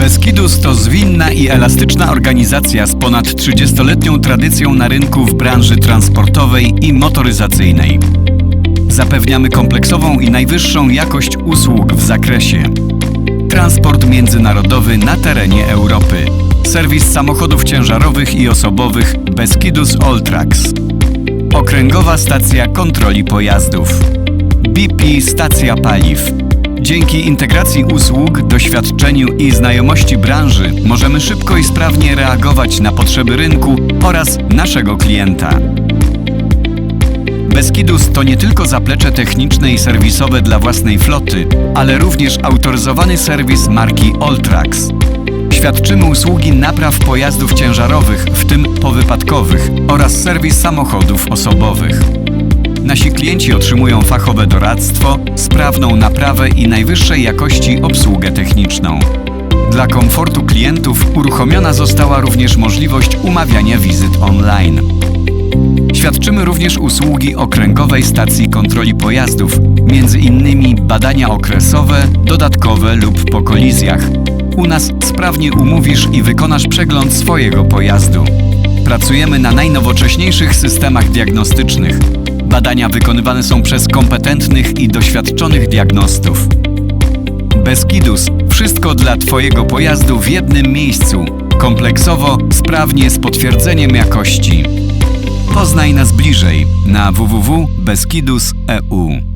Beskidus to zwinna i elastyczna organizacja z ponad 30-letnią tradycją na rynku w branży transportowej i motoryzacyjnej. Zapewniamy kompleksową i najwyższą jakość usług w zakresie transport międzynarodowy na terenie Europy, serwis samochodów ciężarowych i osobowych Beskidus Alltrax, okręgowa stacja kontroli pojazdów, BP stacja paliw. Dzięki integracji usług, doświadczeniu i znajomości branży możemy szybko i sprawnie reagować na potrzeby rynku oraz naszego klienta. Beskidus to nie tylko zaplecze techniczne i serwisowe dla własnej floty, ale również autoryzowany serwis marki Alltrax. Świadczymy usługi napraw pojazdów ciężarowych, w tym powypadkowych, oraz serwis samochodów osobowych. Nasi klienci otrzymują fachowe doradztwo, sprawną naprawę i najwyższej jakości obsługę techniczną. Dla komfortu klientów uruchomiona została również możliwość umawiania wizyt online. Świadczymy również usługi okręgowej stacji kontroli pojazdów, innymi badania okresowe, dodatkowe lub po kolizjach. U nas sprawnie umówisz i wykonasz przegląd swojego pojazdu. Pracujemy na najnowocześniejszych systemach diagnostycznych. Badania wykonywane są przez kompetentnych i doświadczonych diagnostów. Beskidus wszystko dla Twojego pojazdu w jednym miejscu. Kompleksowo, sprawnie z potwierdzeniem jakości. Poznaj nas bliżej na www.beskidus.eu.